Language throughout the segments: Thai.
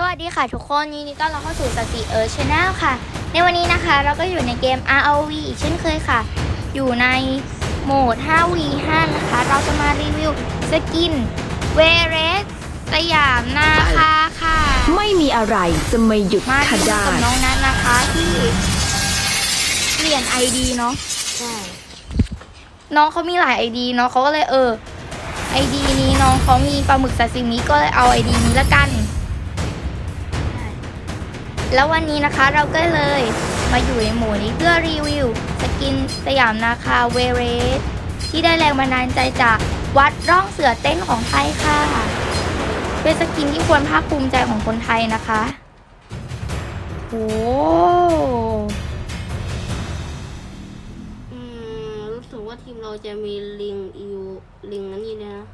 สวัสดีค่ะทุกคนยินดีต้อนรับเข้าสู่สติเอิร์ชแนลค่ะ ในวันนี้นะคะเราก็อยู่ในเกม ROV อีกเช่นเคยค่ะ อยู่ในโหมด 5v5 นะคะ เราจะมารีวิวสกินเวเรสสยามนาคาค่ะ ไม่มีอะไรจะไม่หยุดมาข้าดูได้กับน้องนัทนะคะที่เปลี่ยน ID เนาะใช่น้องเขามีหลาย ID เนาะเขาก็เลยเออ ID นี้น้องเขามีปลาหมึกซาซิมิก็เลยเอา ID นี้ละกันใช่ แล้ววันนี้นะคะเราก็เลยมาอยู่ในหมู่นี้เพื่อรีวิวสกินสยามนาคาเวเรสที่ได้แรงบันดาลใจจากวัดร่องเสือเต้นของไทยค่ะ เป็นสกินที่ควรภาคภูมิใจของคนไทยนะคะโอ้อืมรู้สึกว่าทีมเราจะมีลิงอิวลิงนั่นนี่เลยนะ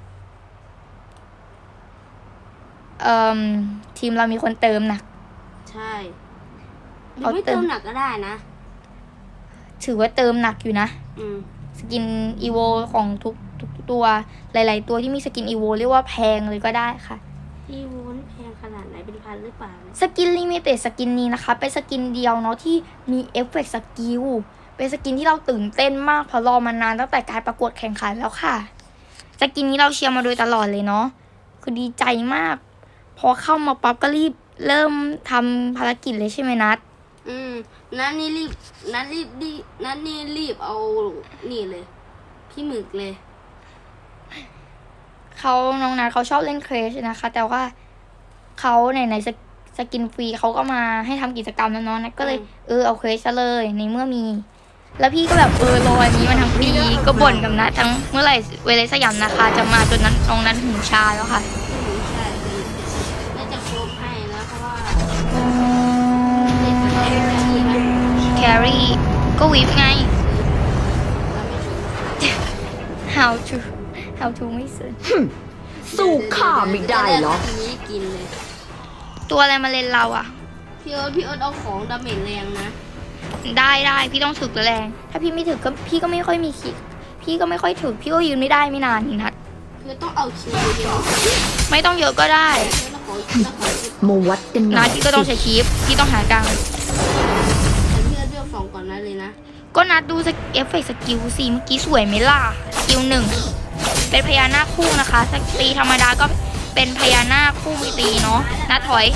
เอ่มทีมเรามีคนเติมหนัก ใช่หรือเอาไม่เติเติมมหนักก็ได้นะ ถือว่าเติมหนักอยู่นะ อืมสกินอีโวของทุกทุกตัวหลาย ๆ ตัวที่มีสกินอีโวเรียกว่าแพงเลยก็ได้ค่ะอีวูนี่แพงขนาดไหนเป็นพันหรือเปล่าเนี่ยสกินลิมิเต็ดสกินนี้นะคะ เป็นสกินเดียวเนาะที่มีเอฟเฟกต์สกิลเป็นสกินที่เราตื่นเต้นมากเพราะรอมานานตั้งแต่การประกวดแข่งขันแล้วค่ะสกินนี้เราเชียร์มาโดยตลอดเลยเนาะคือดีใจมาก พอเข้ามาปั๊บก็รีบ เริ่มทำภารกิจเลยใช่ไหมนัด อืมนั่นนี่รีบนั่นรีบรีบนั่นนี่รีบเอานี่เลย พี่หมึกเลย เขาน้องนัดเขาชอบเล่นเครชนะคะ แต่ว่าเขาในในสกสกินฟรีเขาก็มาให้ทำกิจกรรมแล้วเนาะนัดก็เลยอืมเออเอาเครชซะเลย ในเมื่อมี แล้วพี่ก็แบบเออรออันนี้มาทั้งปีก็บ่นกับนัดทั้งเมื่อไหร่เวลาสยามนะคะ จะมาจนนั้นน้องนัดหูชาแล้วค่ะ แครี่ก็วิบไงแล้วไม่ถึง how to how to ไม่ซื้อสู้ข้าไม่ได้เหรอทีนี้กินเลย ตัวอะไรมาเล่นเราอะ พี่เอิร์ธพี่เอิร์ธเอาของดาเมจแรงนะ ได้ได้พี่ต้องถึกแรง ถ้าพี่ไม่ถึกก็พี่ก็ไม่ค่อยมีคิกพี่ก็ไม่ค่อยถึก พี่ก็ยืนไม่ได้ไม่นานนี่นัดคือต้องเอาคิวเยอะไม่ต้องเยอะก็ได้ๆแล้วขอแล้วขอคิวมาวัดกันหน่นัอดยพี่ก็ต้องใช้คีฟพี่ต้องหากลาง สองก่อนนะเลยนะ ก็นัดดูสกเอฟเฟกต์สกิลสิเมื่อกี้สวยไหมล่ะสกิลหนึ่งเป็นพญานาคคู่นะคะสตีธรรมดาก็เป็นพญานาคคู่มีตีเนาะนัดถอย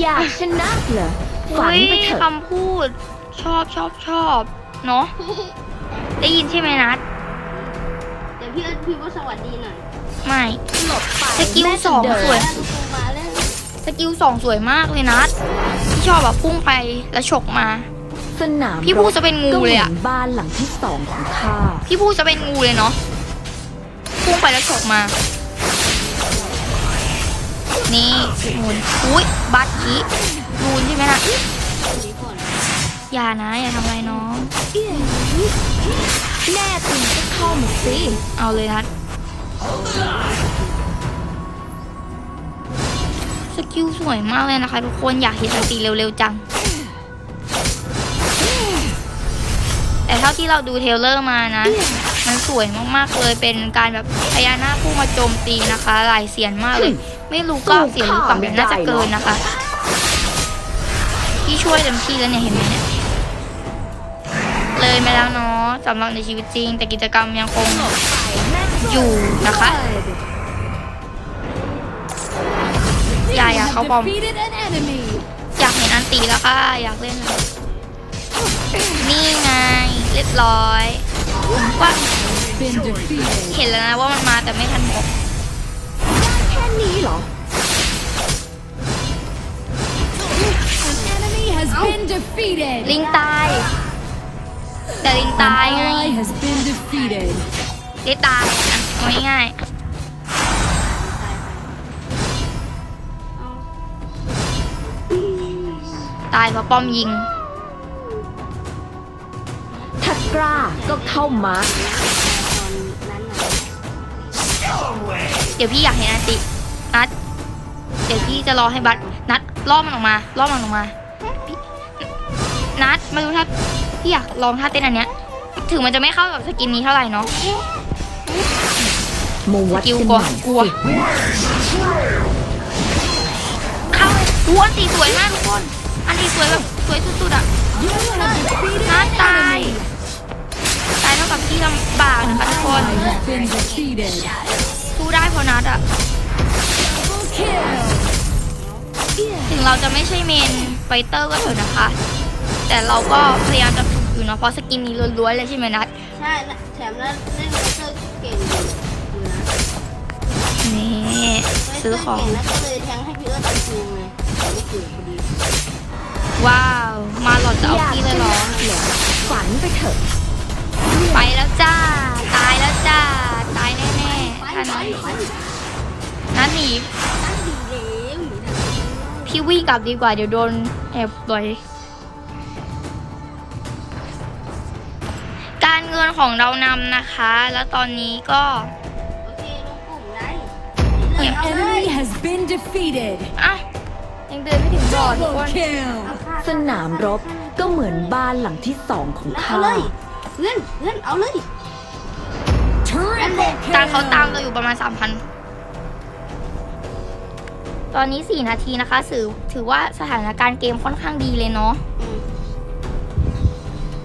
อยากชนะเหรอฝันอุ้ยไปเถอะคำพูด ชอบชอบชอบเนาะได้ยินใช่ไหมนัดเดี๋ยวพี่เอิร์ธพี่ว่าสวัสดีหน่อยไม่หลบไปสกิลแม่สองเดินสวยแล้วทุกคนมาแล้วสกิลสองสวยมากเลยนัด ที่ชอบแบบพุ่งไปแล้วฉกมา สนามพี่พูดจะเป็นงูก็เหเลมืยออะนบ้านหลังที่สองของข้าพี่พูดจะเป็นงูเลยเนาะพุ่งไปแล้วฉกมา นี่นูนอุ้ยบัตคีนูนใช่ไหมนะนี่ก่อนอย่านะอย่าทำอะไรน้อง แน่จริงก็เข้ามาสิเอาเลยนัดส กิลสวยมากเลยนะคะ ทุกคนอยากเห็นอันตีเร็วๆจัง แต่เท่าที่เราดูเทเลอร์มานะ มันสวยมากๆเลยเป็นการแบบพญานาคพุ่งมาโจมตีนะคะหลายเสียนมากเลย ไม่รู้ก็เสียนหรือเปล่าแต่น่าจะเกินนะคะพี่ช่วยเต็มที่แล้วเนี่ยเห็นไหมเนี่ยเลยไปแล้วเนาะสำหรับในชีวิตจริง แต่กิจกรรมยังคงอยู่นะคะ เขาบอม อยากเห็นอันตีแล้วค่ะ อยากเล่นแล้วนี่ไง เรียบร้อยว่าเห็นแล้วนะว่ามันมาแต่ไม่ทันบอกแค่นี้เหรอ enemy has been defeated. ลิงตาย แต่ลิงตายไง Ally has been defeated. ได้ตายอะเอาง่ายเตายเพราะป้อมยิง ถ้ากล้าก็เข้ามาตอนนั้นน่ะเดี๋ยวพี่อยากเห็นอันตินัด เดี๋ยวพี่จะรอให้บัตนัดล่อมันออกมาล่อมันออกมาพี่นัดไม่รู้ถ้าพี่อยากลองท่าเต้นอันเนี้ย ถึงมันจะไม่เข้ากับสกินนี้เท่าไหร่เนาะมาวัดสกิลกันกลัวหน่อยกลัวสิอู้อันตีสวยมากทุกคน อันตีสวยแบบสวยสุดๆอะ You have defeated น่า an ตาย enemy. ตายเท่ากับที่ลำบาก An นะคะทุกคน ally has been defeated. สู้ได้เพราะนัดอะ Double kill. ถึงเราจะไม่ใช่เมนไฟเตอร์ก็เถอะนะคะ แต่เราก็พยายามจะฝึกอยู่เนาะเพราะสกินนี้ล้วนๆเลยใช่ไหมนัดใช่นะแถมนั้นเล่นไฟเตอร์เก่งอยู่อยู่นะนี่ซื้อของไฟเตร์เก่งแล้วก็เลยแทงให้พี่เอิร์ธจริงๆเลยแต่ไม่เก่งพอดี ว้าว มาหลอดจะเอาอยากพี่เลยเหรอเหรอ ฝันไปเถอะไปแล้วจ้า ตายแล้วจ้า ตายแน่ไปๆไปท่านไปนี้ไปนัดหนีตั้งดีแล้วหนีทันพี่วิ่งกลับดีกว่าเดี๋ยวโดนแอบต่อยการเงินของเรานำนะคะ แล้วตอนนี้ก็โอเคลงกลุ่มได้เนี่ An ย enemy has been defeated. อ้าวยังเดินไม่ถึงบอร์ดทุกค Double น kill. สนามรบก็เหมือนบ้านหลังที่สองของเอาข้า เลยเพื่อนเพื่อนเอาเลย Triple ตามเขาตาม kill. เราอยู่ประมาณสามพัน ตอนนี้สี่นาทีนะคะถือถือว่าสถานการณ์เกมค่อนข้างดีเลยเนาะ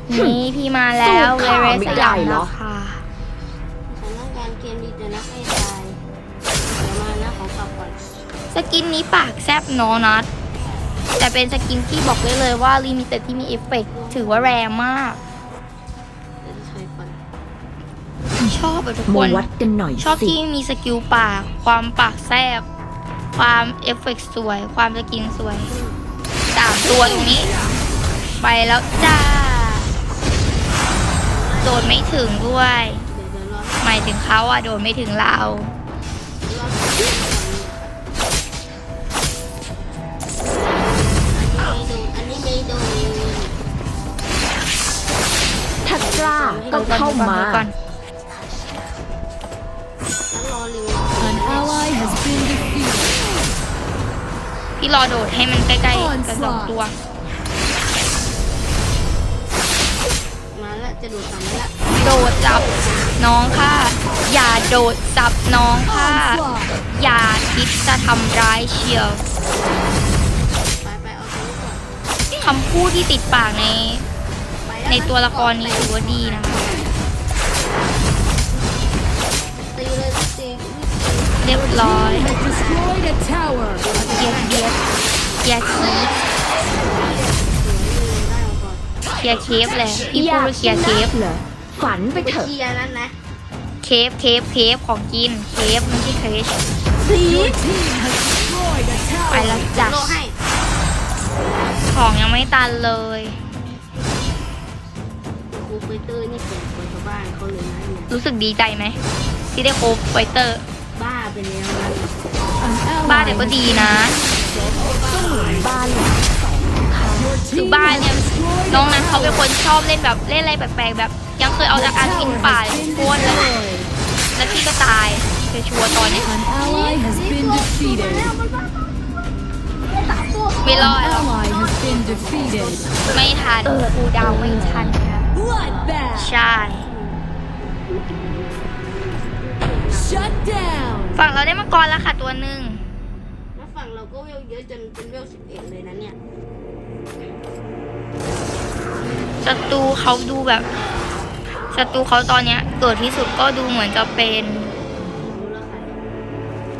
อืมนี่พี่มาแล้วสู้เวข้าเรไม่สได้ยามเหรอ นะคะฉันต้องการเกมดีแต่นักไม่ตายเดี๋ยวมานะขอกลับก่อน สกินนี้ปากแซบเนอะนัด แต่เป็นสกินที่บอกได้เลยว่าลิมิเต็ดที่มีเอฟเฟกต์ถือว่าแรงมากเดี๋ยวจะใช้ก่อนชอบอะทุกคมานวัดกันหน่อยชอบสิที่มีสกิลปาก ความปากแซบความเอฟเฟกต์สวย ความสกินสวยสามตัวตรงนี้ ไปแล้วจ้า โดนไม่ถึงด้วยเดี๋ยวเดี๋ยวรอหมายถึงเขาอะโดนไม่ถึงเรา ก็เข้ามาก่อนแล้วรอลิง An ally has been defeated. พี่รอโดดให้มันใกล้ๆกันสองตัว มาแล้วจะดูดสามแล้วโดดจับน้องค่ะ อย่าโดดจับน้องค่ะ Onslaught. อย่าคิดจะทำร้ายเชียวไปไปเอาตัวนี้ก่อนคำพูดที่ติดปากใน ไปแล้ในตัวละครนี้ถือว่าดีนะคะ เรียบร้อย Has destroyed a tower. เกียร์เกียร์เกียร์คีฟได้มาก่อนเคลียร์เคฟเลยพี่อพูดยากว่าเคลียร์เคฟเหรอฝันไปไปเถอะเคลียร์นั้นนะเคฟเคฟเคฟของกินเคฟไม่ใช่เคฟ Your team has destroyed a ไป tower. แล้วจ้ะโลให้ของยังไม่ตันเลยครูเฟเตอร์นี่เปิดเปิดชาวบ้านเขาเลยนะเนี่ยรู้สึกดีใจไหมที่ได้โคฟไฟเตอร์ บ้าไปแล้วนะ An บ้าน ally เดี๋ยวก็ดีนะบ้านหลังที่สองของข้า Your คือ team บ้าน has เนี่ย destroyed น้อง a นั้นเขาเป็น tower. คนชอบเล่นแบบเล่นอะไรแปลกๆแบบ ยังเคยเอาจากการกินป่า Tower has โค่น been เลย destroyed. แล้วพี่ก็ตายชัวร์ๆตอนเนี้ย An ally has been defeated. ไม่รอ An ดหรอก ally has been defeated. ไม่ทันครูดาวไม่ทันค่ะ Bloodbath. ใช่ Shut down. ฝั่งเราได้มังกรแล้วค่ะตัวหนึ่งแล้วฝั่งเราก็เวลเยอะจนเป็นเวลสิบเอ็ดเลยนะเนี่ยศัตรูเขาดูแบบศัตรูเขาตอนเนี้ยเกิดที่สุดก็ดูเหมือนจะเป็นรู้แล้วใคร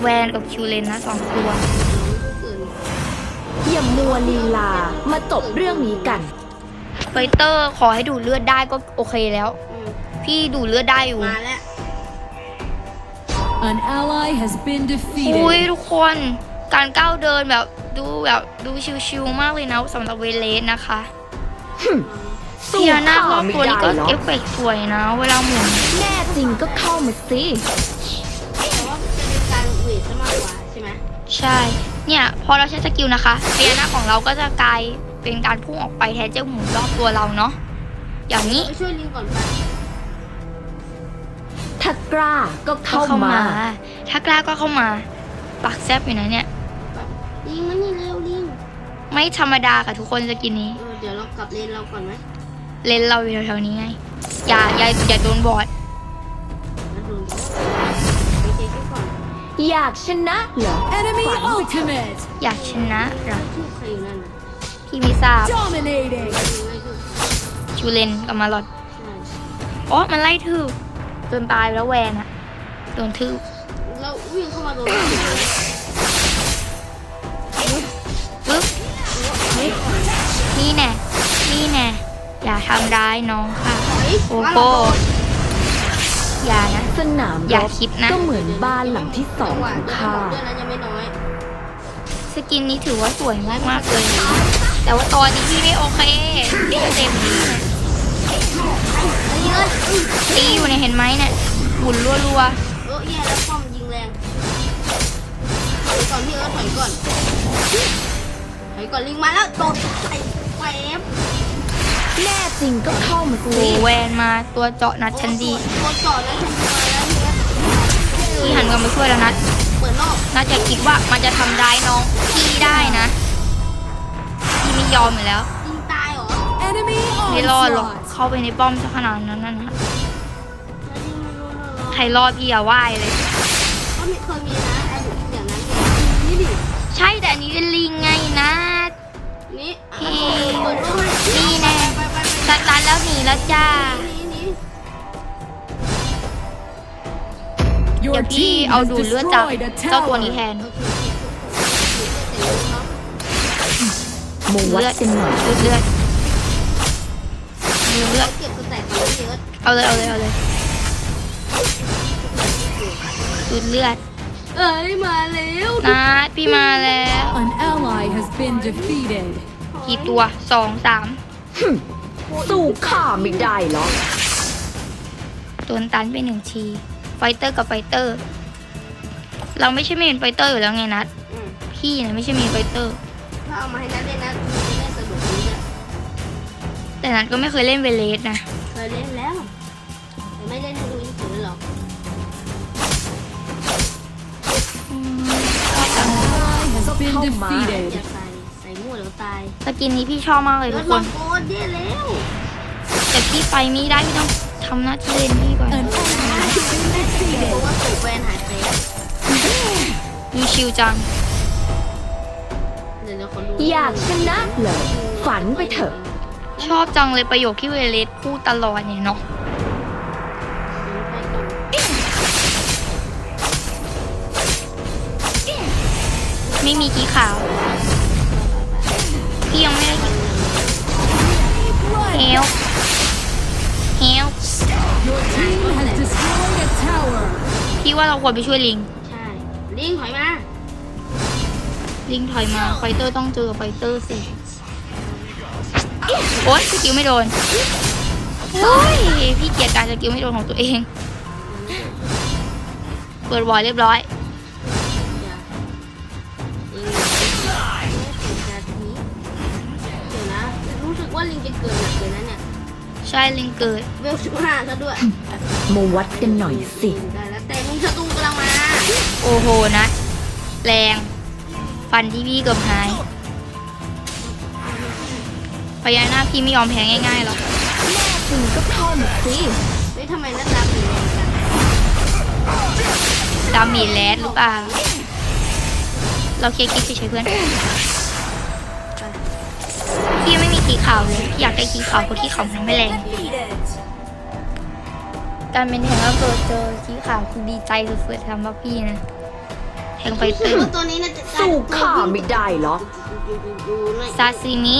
แวนกับคิวเลนนะสองตัวน้องเกินอย่ามัวลีลา มาจบเรื่องนี้กันไฟเตอร์ขอให้ดูดเลือดได้ก็โอเคแล้วอืมพี่ดูดเลือดได้อยู่มาแล้ว An ally has been อุ้ย defeated. ทุกคนการก้าวเดินแบบดูแบบดูชิวๆมากเลยนะสำหรับเวเลสนะคะสู้เพียหน้าข้ารอบไม่ตัวได้นี้ก็หรอเอฟเฟกต์สวยนะ เวลาหมุน แน่จริงก็เข้ามาสิ แต่ว่าจะเป็นการเวทซะมากกว่าใช่ไหมใช่ เนี่ย พอเราใช้สกิลนะคะพญานาคของเราก็จะกลายเป็นการพุ่งออกไปแทนเจ้าหมุนรอบตัวเราเนาะอย่างนี้ ไปช่วยลิงก่อนไป ถ้ากล้าก็ก็เข้ามา ถ้ากล้าก็เข้ามาปักแซบอยู่นะเนี่ย ลิงมานี่เร็วลิงไม่ธรรมดาค่ะทุกคนสกินนี้ เออเดี๋ยวเรากลับเลนเราก่อนไหมเลนเราอยู่แถวๆนี้ไง อย่าอย่าอย่าโดนบอดแล้วดูไปเช็คก่อนอยากชนะเหรอ Enemy ultimate. อยากชนะเหรอชื่อใครอยู่นั่นน่ะพี่ไม่ทราบ Dominating. ไม่ชื่อไม่ชื่อชูเลนกับมาลอดใช่อ๋อมันไล่ทืบ จนตายไปแล้วแวนอะโดนทืบแล้ววิ่งเข้ามาโดนเราเลยปึ๊บนี่แน่นี่แน่อย่าทำร้ายน้องค่ะถอยโอ้มาโหเราโดนอย่านะ สนามอย่ารบคิดนะ ก็เหมือนบ้านหลังที่สองจัหวะของเดินข้าเดินนั้นยังไม่น้อยสกินนี้ถือว่าสวยมากๆเลย แต่ว่าตอนนี้พี่ไม่โอเคพี่เต็มที่เนี่ยอันนี้ เลยอื้อตีอยู่เนี่ยเห็นไหมเนี่ยหมุนรัวเออแย่แล้วป้อมยิงแรงถอยก่อนพี่เออถอยก่อนถอยก่อนลิงมาแล้วโดดใส่แป๊บแน่จริงก็เข้ามาๆโอ้สิแวนมาตัวเจาะนัดฉันดีโดนจอดแล้วฉันมาแล้วพี่เอพี่หันกลับมาช่วยแล้วนัดเปิดนอกนัดจะคิดว่ามันจะทำร้ายน้องพี่ได้นะพี่ไม่ยอมอยู่แล้วยิงตายเหรอ Enemy ไม่รอดหรอก onslaught. เข้าไปในป้อมซะขนาดนั้นนะนะแล้วยิงไม่รู้นะเหรอใครรอดพี่อย่าไหว้เลยก็มีเคยมีนะไอ้อย่างนั้นนี่ดิใช่แต่อันนี้เป็นลิงไงนะนี่พี่เปิดด้วยนี่แน่ไปไปไปสตันแล้วหนีแล้วจ้านี่นี่เดี๋ Your ยวพี่ team เอา has ดูดเลือดจาก destroyed a เจ้าตัวนี้ tower. แทนโอเคโอเคเลือด มวัดกันหน่อยดูดเลือดดูดเลือดเก็บสแต็กมาเยอะเอาเลยเอาเลยเอาเลยดูดเลือดเอ้ยมาแล้วนัดพี่มาแล้ว An ally has been defeated. กี่ตัวสองสามสู้ข้าไม่ได้หรอกโดนตันไปหนึ่งทีไฟเตอร์กับไฟเตอร์ เราไม่ใช่เมนไฟเตอร์อยู่แล้วไงนัดอืมพี่เนี่ยไม่ใช่เมนไฟเตอร์ถ้าเอามาให้นัดเล่นนะ แต่นัดก็ไม่เคยเล่นเวเลสนะเคยเล่นแล้วแต่ไม่เล่นให้ดูเฉยๆหรอก Ally has been Come on. defeated. อย่าใส่ใส่มั่วเดี๋ยวตายสกินนี้พี่ชอบมากเลยเลืทุอดกคมันงกรเย่แล้วแต่พี่ไปไม่ได้พี่ต้องทำหน้าที่เล่นพี่ก่อน An enemy has been เพ defeated. ราะว่าสูบแวนหายไปแล้วดูชิวจังเดี๋ยวเราคนดูอยากชนะเหรอฝันไปเถอะ ชอบจังเลยประโยคที่เวเลสพูดตลอดเนี่ยเนาะไปก่อนไม่มีกีขาวพี่ยังไม่ได้กีเฮลเฮล Your team has destroyed a tower. พี่ว่าเราควรไปช่วยลิง ใช่ ลิงถอยมา ลิงถอยมา ไฟเตอร์ต้องเจอกับไฟเตอร์สิ โอ๊ยสกิลไม่โดนโอ้ยพี่เกลียดการสกิลไม่โดนของตัวเอง เปิดวอลเรียบร้อยอย่าลิงไม่เป็นการนี้เดี๋ยวนะรู้สึกว่าลิงจะเกิดหนักเลยนะเนี่ย ใช่ลิงเกิดเวลสิบห้าซะด้วยโมวัดกันหน่อยสิได้แล้วแต่มีศัตรูกำลังมา โอ้โหนะ แรง ฟันที่พี่เกือบหาย พญานาคพี่ไม่ยอมแพ้ง่ายๆหรอกจริงก็เข้ามาสิเฮ้ยทำไมหน้าตาเป็นแรงจังดามีแลดหรือเปล่า เราเคลียร์กิ๊กเฉยๆเพื่อนพี่ยังไม่มีขีขาวเลยพี่อยากได้ขีขาวเพราะขีขาวมันไม่แรง การเป็นแทงก็เกิดเจอขีขาวคือดีใจสุดๆสำหรับพี่นะแทงไฟเตอร์ตัวนี้น่าจะสู้ข้าไม่ได้หรอกดูหน่อยซาซิมิ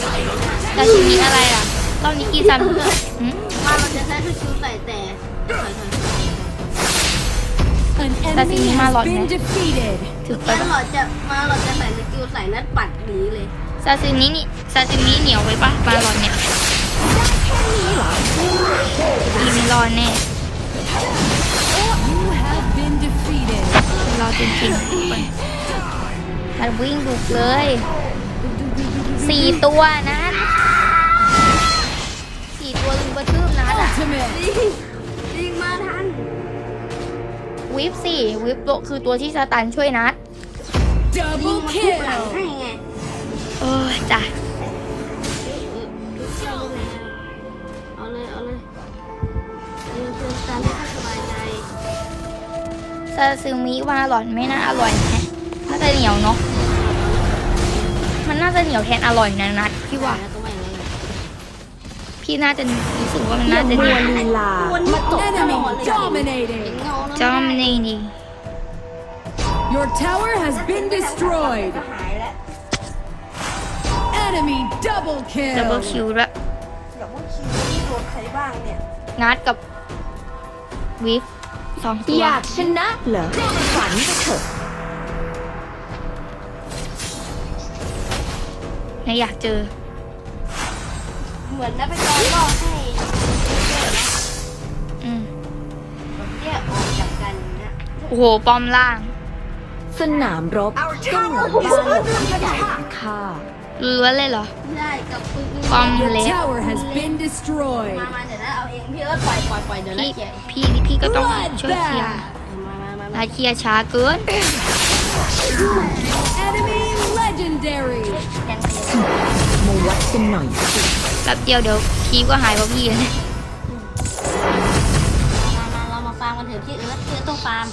ใช่สิจะทำสกิลไม่ได้ซาซิมิอะไรล่ะรอบนี้กีซันเพื่อนหืมว่าเราจะใช้สกิลใส่แต่ถอยถอยถอย An That's enemy in has Malon, been eh? defeated. ถึกไปงั้นปะเราจะมาเราจะใส่สกิลใส่นัดปัดหนีเลยซาซิมินี่ซาซิมิเหนียวไปปะมาหลอนเนี่ยพี่ไม่รอดแน่ You have been defeated. ไม่รอดจริงๆทุกคนมันวิ่งดุเลย สี่ตัวนะสี่ตัวลุงกระทืบนัดอะ Ultimate. ลิงมาทันวิปสี่วิปโลคือตัวที่สตันช่วยนัดลิง Double มาทุบหลัง kill. ให้ไงเออจ้ะเอาเลยเอาเลยเออเพื่อนตามให้สบายใจซาซึมิวาหลอนไม่น่าอร่อยแฮะน่าจะเหนียวเนาะ มันน่าจะเหนียวแทนอร่อยนะนัดพี่ว่าแล้วก็ไม่เลยพี่น่าจะรู้สึกว่ามันอย่าน่าจะมัเหนีวยวลีลามาจบ Enemy เห็ dominating. นเงาแล้วจอมนี่ดี Your tower has been destroyed. Enemy double ดับเบิล kill. คิวด้วยเดี๋ยวพวกคิวนี่โดนใครบ้างเนี่ยนัดกับวิฟสองตัวอยากชนะเหรอฝันไปเถอะ นะอยากเจอ เหมือนนะเป็นการล่อให้อืมเนี่ยออกจากกันนะโอ้โหป้อมล่าง สนามรบก็เหมือนบ้านหลังที่ใหญ่ของข้าล้วนเลยเหรอ ได้กับปืนป้อม Your เล็ก tower has been destroyed. มามาเดี๋ยวนะเอาเองพี่เอิร์ธปล่อยปล่อยปล่อยเดี๋ยวนะพี่เขียนพี่พี่ก็ต้องช่วยเคลียร์มามามาลาเคลียร์ช้าเกิน Enemy legendary. แกนเขียนมาวัดกันหน่อยสิแป๊บเดียวเดี๋ยวคีก็หายเพราะพี่นะมามาเรามาฟาร์มกันเถอะพี่เอิร์ธพี่เอิร์ธต้องฟาร์ม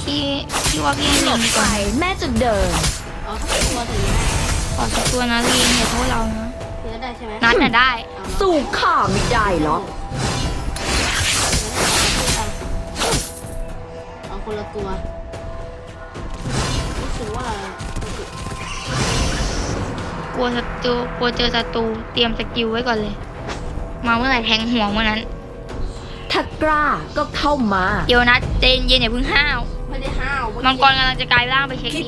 พี่พี่ว่าพี่ให้ลิงดีกไปว่าแม่จะเดินเอาสักตัวถึงนะขอสักตัวนะลิงอย่าโทษเรานะพี่เอิร์ธได้ใช่ไหมนัดน่ะได้เอาสู้ข้าไม่ได้หรอกเอาคนละตัวรู้สึกว่า กลัวศัตรูกลัวเจอศัตรูเตรียมสกิลไว้ก่อนเลย มาเมื่อไหร่แทงหัวเมื่อนั้นถ้ากล้าก็เข้ามา เดี๋ยวนัดเจนเย็นอย่าเพิ่งห้าวไม่ได้ห้าวมังกรกำลังจะกลายร่างไปเช็คดิ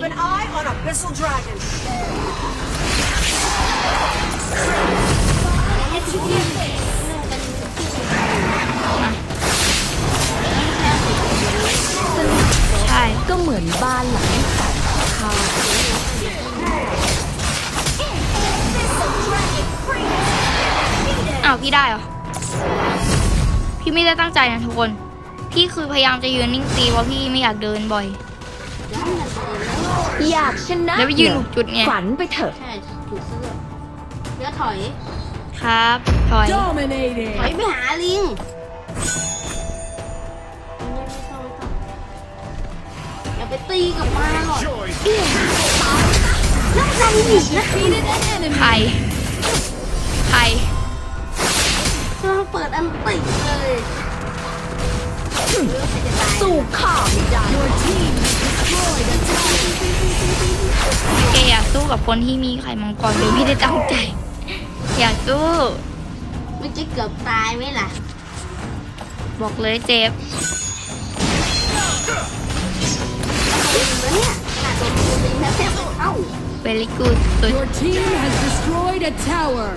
ได้เหรอ พี่ไม่ได้ตั้งใจนะทุกคน พี่คือพยายามจะยืนนิ่งตีเพราะพี่ไม่อยากเดินบ่อย อยากชนะแล้วไปยืนถูกจุดไงฝันไปเถอะ ใช่ถูกเสื้อเดี๋ยวถอย ครับ ถอย Dominating. ถอยไปหาลิงอย่าไปตีกับมาหรอกแล้วทำหนีนะ Defeated an enemy. ใคร ใคร กำลังเปิดอันติเลยเลือกใครจะตายสู้ข้าไม่ได้ Your team has destroyed a tower. แกอยากสู้กับคนที่มีไข่มังกรโดยไม่ได้ตั้งใจ อยากสู้มันจะเกือบตายไหมล่ะ บอกเลยเจฟแล้วเนี่ยขนาดโดนตัวตีแทบแทบไม่เข้าเวลิกูดสุด Your team has destroyed a tower.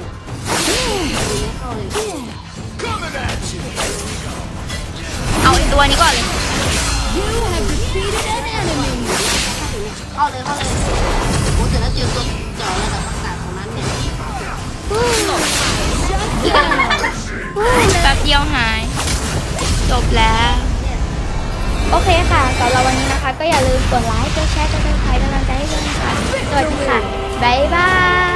ตีไม่เข้าเลยเอาไอตัวนี้ก่อนเลย You have defeated an enemy. เข้าเลยเข้าเลยโอ้แต่แล้วเจอตัวเจาะระดับอากาศของนั้นเนี่ยแป๊บเดียวหาย จบแล้ว โอเคค่ะสำหรับวันนี้นะคะ ก็อย่าลืมกดไลค์ กดแชร์ กดติดตามกำลังใจให้ด้วยนะคะสวัสดีค่ะ บ๊ายบาย